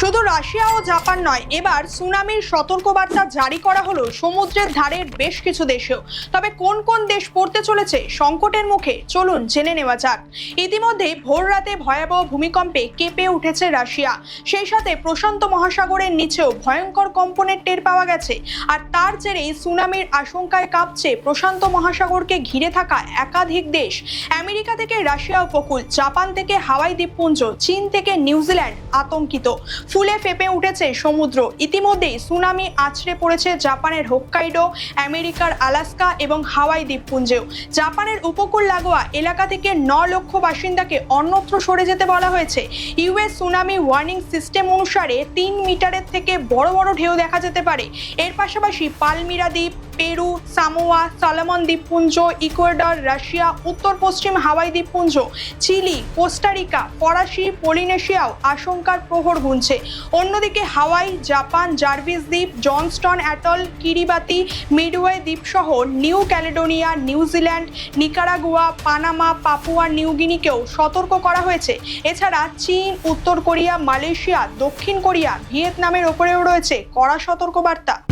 শুধু রাশিয়া ও জাপান নয়, এবার সুনামির সতর্কবার্তা জারি করা হলো সমুদ্রের ধারের বেশ কিছু দেশেও। তবে কোন কোন দেশ পড়তে চলেছে সংকটের মুখে, চলুন জেনে নেওয়া যাক। ইতিমধ্যে ভোর রাতে ভয়াবহ ভূমিকম্পে কেঁপে উঠেছে রাশিয়া। সেই সাথে প্রশান্ত মহাসাগরের নিচেও ভয়ঙ্কর কম্পনের টের পাওয়া গেছে। আর তার জেরেই সুনামির আশঙ্কায় কাঁপছে প্রশান্ত মহাসাগরকে ঘিরে থাকা একাধিক দেশ। আমেরিকা থেকে রাশিয়া উপকূল, জাপান থেকে হাওয়াই দ্বীপপুঞ্জ, চীন থেকে নিউজিল্যান্ড আতঙ্কিত। ফুলে ফেপে উঠেছে সমুদ্র। ইতিমধ্যেই সুনামি আছড়ে পড়েছে জাপানের হোক্কাইডো, আমেরিকার আলাস্কা এবং হাওয়াই দ্বীপপুঞ্জেও। জাপানের উপকূল লাগোয়া এলাকা থেকে ন লক্ষ বাসিন্দাকে অন্যত্র সরে যেতে বলা হয়েছে। ইউএস সুনামি ওয়ার্নিং সিস্টেম অনুসারে তিন মিটারের থেকে বড় বড় ঢেউ দেখা যেতে পারে। এর পাশাপাশি পালমিরা দ্বীপ, পেরু, সামোয়া, সলোমন দ্বীপপুঞ্জ, ইকুয়েডর, রাশিয়া, উত্তর পশ্চিম হাওয়াই দ্বীপপুঞ্জ, চিলি, কোস্টারিকা, ফরাসি, পলিনেশিয়াও আশঙ্কার প্রহর গুনছে। অন্যদিকে হাওয়াই, জাপান, জার্ভিস দ্বীপ, Johnston, atoll, Kiribati, Midway দ্বীপসহ New Caledonia New Zealand Nicaragua, Panama, Papua নিউগিনিকেও সতর্ক করা হয়েছে। এছাড়া চীন, উত্তর কোরিয়া, মালয়েশিয়া, দক্ষিণ কোরিয়া, ভিয়েতনামের ওপরেও রয়েছে কড়া সতর্কবার্তা।